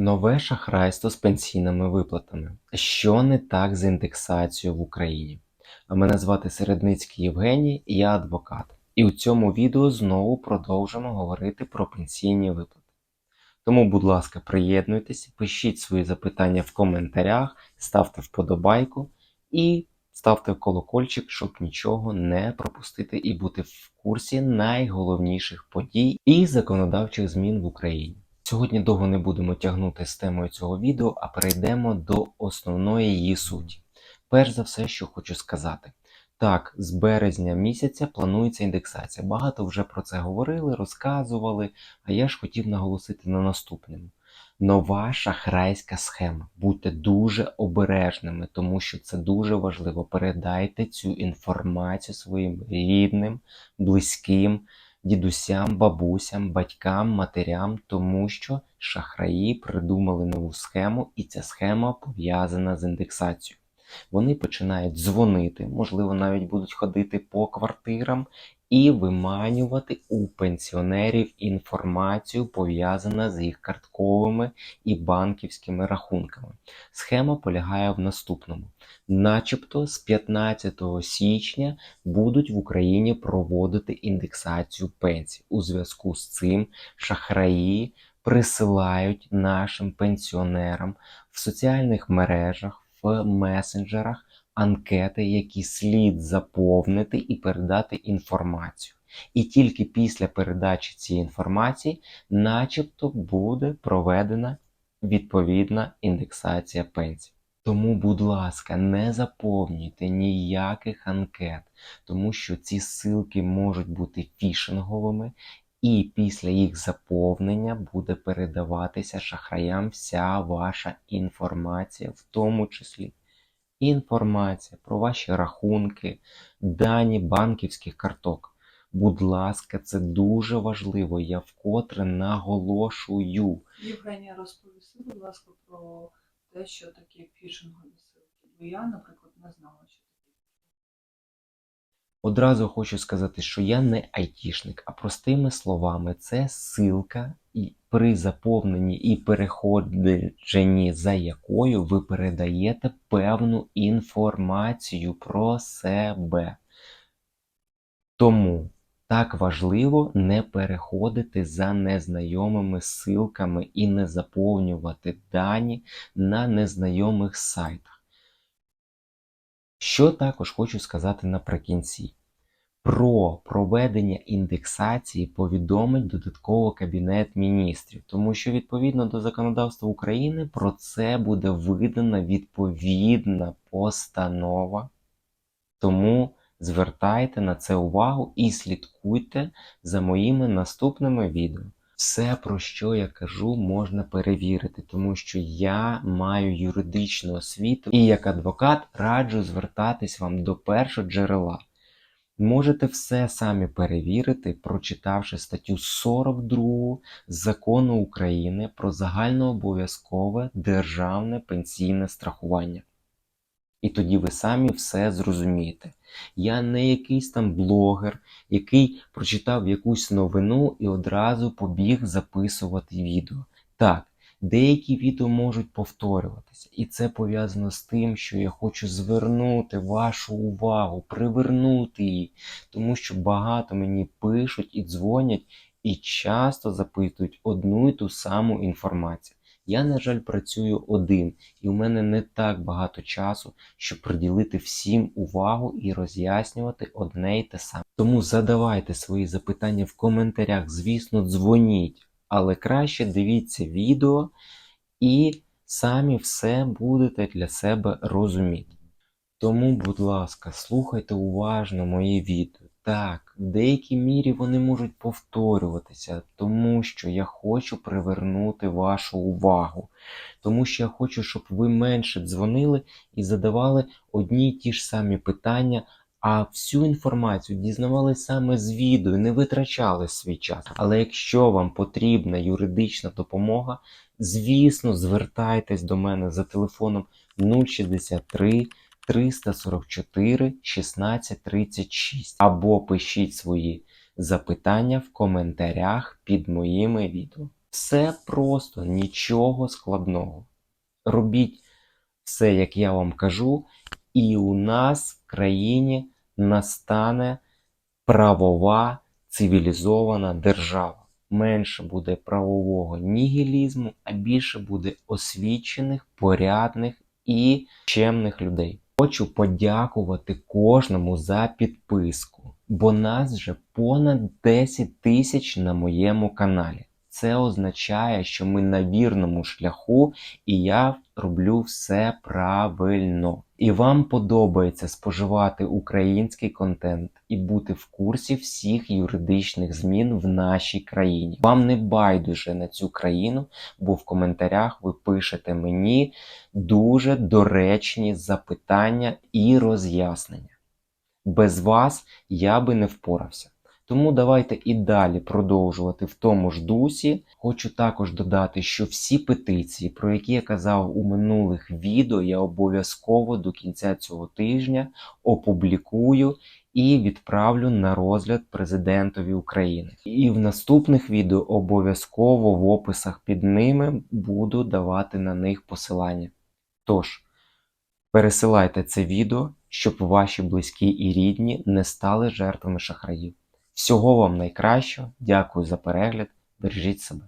Нове шахрайство з пенсійними виплатами. Що не так з індексацією в Україні? Мене звати Середницький Євгеній, я адвокат. І у цьому відео знову продовжимо говорити про пенсійні виплати. Тому, будь ласка, приєднуйтесь, пишіть свої запитання в коментарях, ставте вподобайку і ставте колокольчик, щоб нічого не пропустити і бути в курсі найголовніших подій і законодавчих змін в Україні. Сьогодні довго не будемо тягнути з темою цього відео, а перейдемо до основної її суті. Перш за все, що хочу сказати. Так, з березня місяця планується індексація. Багато вже про це говорили, розказували, а я ж хотів наголосити на наступному. Нова шахрайська схема. Будьте дуже обережними, тому що це дуже важливо. Передайте цю інформацію своїм рідним, близьким, дідусям, бабусям, батькам, матерям, тому що шахраї придумали нову схему, і ця схема пов'язана з індексацією. Вони починають дзвонити, можливо, навіть будуть ходити по квартирам і виманювати у пенсіонерів інформацію, пов'язану з їх картковими і банківськими рахунками. Схема полягає в наступному: начебто з 15 січня будуть в Україні проводити індексацію пенсій. У зв'язку з цим шахраї присилають нашим пенсіонерам в соціальних мережах, в месенджерах анкети, які слід заповнити і передати інформацію. І тільки після передачі цієї інформації, начебто, буде проведена відповідна індексація пенсій. Тому, будь ласка, не заповнюйте ніяких анкет, тому що ці ссылки можуть бути фішинговими, і після їх заповнення буде передаватися шахраям вся ваша інформація, в тому числі інформація про ваші рахунки, дані банківських карток. Будь ласка, це дуже важливо. Я вкотре наголошую. Євгенія, розповісти, будь ласка, про те, що таке фішингові ссылки. Бо я, наприклад, не знала, що. Одразу хочу сказати, що я не айтішник, а простими словами, це ссылка, і при заповненні і переходженні за якою ви передаєте певну інформацію про себе. Тому так важливо не переходити за незнайомими ссылками і не заповнювати дані на незнайомих сайтах. Що також хочу сказати наприкінці. Про проведення індексації повідомить додатково Кабінет міністрів, тому що відповідно до законодавства України про це буде видана відповідна постанова. Тому звертайте на це увагу і слідкуйте за моїми наступними відео. Все, про що я кажу, можна перевірити, тому що я маю юридичну освіту і як адвокат раджу звертатись вам до першого джерела. Можете все самі перевірити, прочитавши статтю 42 закону України про загальнообов'язкове державне пенсійне страхування. І тоді ви самі все зрозумієте. Я не якийсь там блогер, який прочитав якусь новину і одразу побіг записувати відео. Так, деякі відео можуть повторюватися, і це пов'язано з тим, що я хочу звернути вашу увагу, привернути її, тому що багато мені пишуть і дзвонять, і часто запитують одну і ту саму інформацію. Я, на жаль, працюю один, і у мене не так багато часу, щоб приділити всім увагу і роз'яснювати одне й те саме. Тому задавайте свої запитання в коментарях, звісно, дзвоніть, але краще дивіться відео і самі все будете для себе розуміти. Тому, будь ласка, слухайте уважно мої відео. Так, в деякій мірі вони можуть повторюватися, тому що я хочу привернути вашу увагу. Тому що я хочу, щоб ви менше дзвонили і задавали одні й ті ж самі питання, а всю інформацію дізнавали саме з відео, не витрачали свій час. Але якщо вам потрібна юридична допомога, звісно, звертайтесь до мене за телефоном 063 344 1636 або пишіть свої запитання в коментарях під моїми відео. Все просто, нічого складного. Робіть все, як я вам кажу, і у нас в країні настане правова цивілізована держава. Менше буде правового нігілізму, а більше буде освічених, порядних і чемних людей. Хочу подякувати кожному за підписку, бо нас вже понад 10 тисяч на моєму каналі. Це означає, що ми на вірному шляху, і я роблю все правильно. І вам подобається споживати український контент і бути в курсі всіх юридичних змін в нашій країні. Вам не байдуже на цю країну, бо в коментарях ви пишете мені дуже доречні запитання і роз'яснення. Без вас я би не впорався. Тому давайте і далі продовжувати в тому ж дусі. Хочу також додати, що всі петиції, про які я казав у минулих відео, я обов'язково до кінця цього тижня опублікую і відправлю на розгляд президентові України. І в наступних відео обов'язково в описах під ними буду давати на них посилання. Тож, пересилайте це відео, щоб ваші близькі і рідні не стали жертвами шахраїв. Всього вам найкращого, дякую за перегляд, бережіть себе.